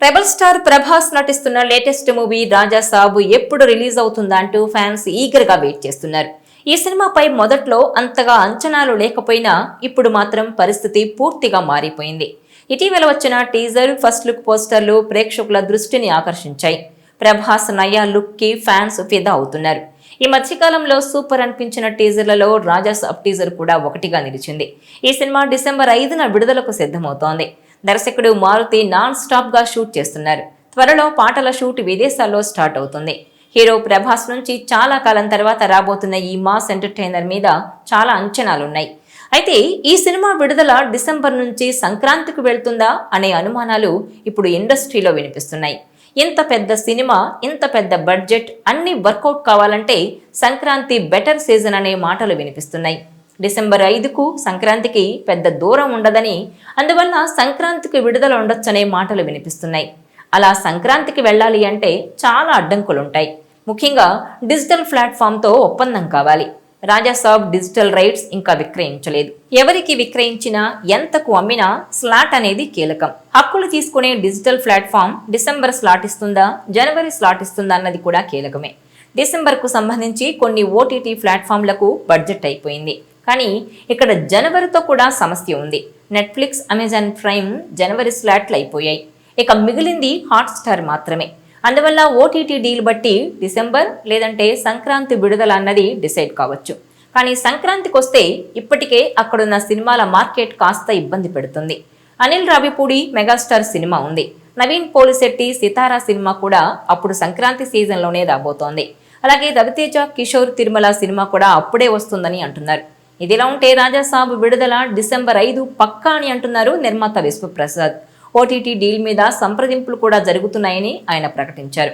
Rebel star Prabhas నటిస్తున్న latest movie రాజా సాబు ఎప్పుడు release అవుతుందా అంటూ ఫ్యాన్స్ ఈగర్గా వెయిట్ చేస్తున్నారు. ఈ సినిమాపై మొదట్లో అంతగా అంచనాలు లేకపోయినా ఇప్పుడు మాత్రం పరిస్థితి పూర్తిగా మారిపోయింది. ఇటీవల వచ్చిన టీజర్ ఫస్ట్ లుక్ పోస్టర్లు ప్రేక్షకుల దృష్టిని ఆకర్షించాయి. ప్రభాస్ నయా లుక్కి ఫ్యాన్స్ ఫిదా అవుతున్నారు. ఈ మధ్యకాలంలో సూపర్ అనిపించిన టీజర్లలో రాజా సబ్ టీజర్ కూడా ఒకటిగా నిలిచింది. ఈ సినిమా డిసెంబర్ ఐదున విడుదలకు సిద్ధమవుతోంది. దర్శకుడు మారుతి నాన్ స్టాప్గా షూట్ చేస్తున్నారు. త్వరలో పాటల షూట్ విదేశాల్లో స్టార్ట్ అవుతుంది. హీరో ప్రభాస్ నుంచి చాలా కాలం తర్వాత రాబోతున్న ఈ మాస్ ఎంటర్టైనర్ మీద చాలా అంచనాలున్నాయి. అయితే ఈ సినిమా విడుదల డిసెంబర్ నుంచి సంక్రాంతికి వెళ్తుందా అనే అనుమానాలు ఇప్పుడు ఇండస్ట్రీలో వినిపిస్తున్నాయి. ఇంత పెద్ద సినిమా ఇంత పెద్ద బడ్జెట్ అన్ని వర్కౌట్ కావాలంటే సంక్రాంతి బెటర్ సీజన్ అనే మాటలు వినిపిస్తున్నాయి. డిసెంబర్ ఐదుకు సంక్రాంతికి పెద్ద దూరం ఉండదని అందువల్ల సంక్రాంతికి విడుదల ఉండొచ్చనే మాటలు వినిపిస్తున్నాయి. అలా సంక్రాంతికి వెళ్ళాలి అంటే చాలా అడ్డంకులుంటాయి. ముఖ్యంగా డిజిటల్ ప్లాట్ఫామ్తో ఒప్పందం కావాలి. రాజాసాబ్ డిజిటల్ రైట్స్ ఇంకా విక్రయించలేదు. ఎవరికి విక్రయించినా ఎంతకు అమ్మినా స్లాట్ అనేది కీలకం. హక్కులు తీసుకునే డిజిటల్ ప్లాట్ఫామ్ డిసెంబర్ స్లాట్ ఇస్తుందా జనవరి స్లాట్ ఇస్తుందా అన్నది కూడా కీలకమే. డిసెంబర్కు సంబంధించి కొన్ని ఓటీటీ ప్లాట్ఫామ్లకు బడ్జెట్ అయిపోయింది. కానీ ఇక్కడ జనవరితో కూడా సమస్య ఉంది. నెట్ఫ్లిక్స్ అమెజాన్ ప్రైమ్ జనవరి స్లాట్లు అయిపోయాయి. ఇక మిగిలింది హాట్స్టార్ మాత్రమే. అందువల్ల ఓటీటీ డీల్ బట్టి డిసెంబర్ లేదంటే సంక్రాంతి విడుదల అన్నది డిసైడ్ కావచ్చు. కానీ సంక్రాంతికి వస్తే ఇప్పటికే అక్కడున్న సినిమాల మార్కెట్ కాస్త ఇబ్బంది పెడుతుంది. అనిల్ రావిపూడి మెగాస్టార్ సినిమా ఉంది. నవీన్ పోలిశెట్టి సితారా సినిమా కూడా అప్పుడు సంక్రాంతి సీజన్లోనే రాబోతోంది. అలాగే రవితేజ కిషోర్ తిరుమల సినిమా కూడా అప్పుడే వస్తుందని అంటున్నారు. ఇదిలా ఉంటే రాజాసాబ్ విడుదల డిసెంబర్ ఐదు పక్కా అని అంటున్నారు నిర్మాత విశ్వప్రసాద్. ఓటీటీ డీల్ మీద సంప్రదింపులు కూడా జరుగుతున్నాయని ఆయన ప్రకటించారు.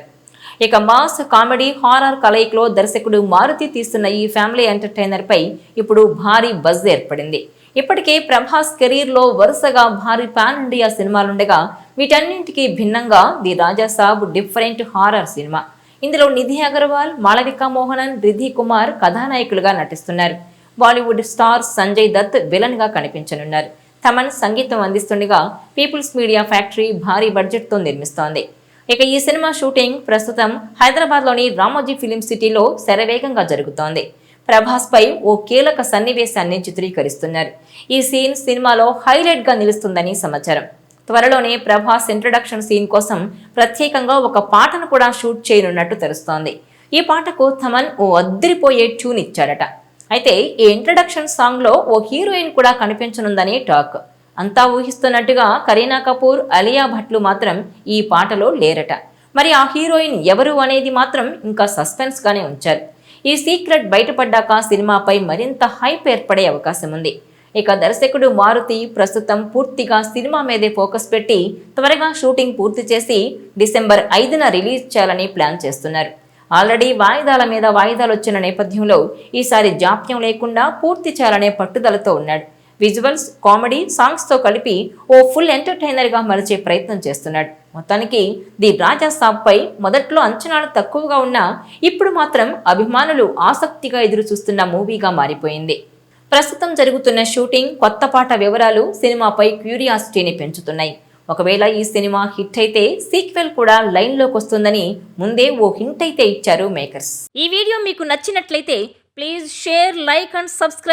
ఇక మాస్ కామెడీ హారర్ కలయికలో దర్శకుడు మారుతి తీస్తున్న ఈ ఫ్యామిలీ ఎంటర్టైనర్పై ఇప్పుడు భారీ బజ్ ఏర్పడింది. ఇప్పటికే ప్రభాస్ కెరీర్లో వరుసగా భారీ పాన్ ఇండియా సినిమాలుండగా వీటన్నింటికీ భిన్నంగా the Raja Saab different horror cinema. ఇందులో నిధి అగర్వాల్ మాళవికా మోహనన్ రిధి కుమార్ కథానాయకులుగా నటిస్తున్నారు. బాలీవుడ్ స్టార్ సంజయ్ దత్ విలన్గా కనిపించనున్నారు. తమన్ సంగీతం అందిస్తుండగా పీపుల్స్ మీడియా ఫ్యాక్టరీ భారీ బడ్జెట్తో నిర్మిస్తోంది. ఇక ఈ సినిమా షూటింగ్ ప్రస్తుతం హైదరాబాద్లోని రామోజీ ఫిలిం సిటీలో శరవేగంగా జరుగుతోంది. ప్రభాస్ పై ఓ కీలక సన్నివేశాన్ని చిత్రీకరిస్తున్నారు. ఈ సీన్ సినిమాలో హైలైట్గా నిలుస్తుందని సమాచారం. త్వరలోనే ప్రభాస్ ఇంట్రడక్షన్ సీన్ కోసం ప్రత్యేకంగా ఒక పాటను కూడా షూట్ చేయనున్నట్టు తెలుస్తోంది. ఈ పాటకు థమన్ ఓ అద్దరిపోయే ట్యూన్ ఇచ్చాడట అయితే ఈ ఇంట్రడక్షన్ సాంగ్లో ఓ హీరోయిన్ కూడా కనిపించనుందని టాక్. అంతా ఊహిస్తున్నట్టుగా కరీనా కపూర్ అలియా భట్లు మాత్రం ఈ పాటలో లేరట. మరి ఆ హీరోయిన్ ఎవరు అనేది మాత్రం ఇంకా సస్పెన్స్ గానే ఉంచారు. ఈ సీక్రెట్ బయటపడ్డాక సినిమాపై మరింత హైప్ ఏర్పడే అవకాశం ఉంది. ఇక దర్శకుడు మారుతి ప్రస్తుతం పూర్తిగా సినిమా మీదే ఫోకస్ పెట్టి త్వరగా షూటింగ్ పూర్తి చేసి డిసెంబర్ ఐదున రిలీజ్ చేయాలని ప్లాన్ చేస్తున్నారు. ఆల్రెడీ వాయిదాల మీద వాయిదాలు వచ్చిన నేపథ్యంలో ఈసారి జాప్యం లేకుండా పూర్తి చేయాలనే పట్టుదలతో ఉన్నాడు. విజువల్స్ కామెడీ సాంగ్స్తో కలిపి ఓ ఫుల్ ఎంటర్టైనర్గా మలిచే ప్రయత్నం చేస్తున్నాడు. మొత్తానికి ది రాజా సాబ్పై మొదట్లో అంచనాలు తక్కువగా ఉన్నా ఇప్పుడు మాత్రం అభిమానులు ఆసక్తిగా ఎదురు చూస్తున్న మూవీగా మారిపోయింది. ప్రస్తుతం జరుగుతున్న షూటింగ్ కొత్త పాట వివరాలు సినిమాపై క్యూరియాసిటీని పెంచుతున్నాయి. ఒకవేళ ఈ సినిమా హిట్ అయితే సీక్వెల్ కూడా లైన్లోకి వస్తుందని ముందే ఓ హింట్ అయితే ఇచ్చారు మేకర్స్. ఈ వీడియో మీకు నచ్చినట్లయితే please share like and subscribe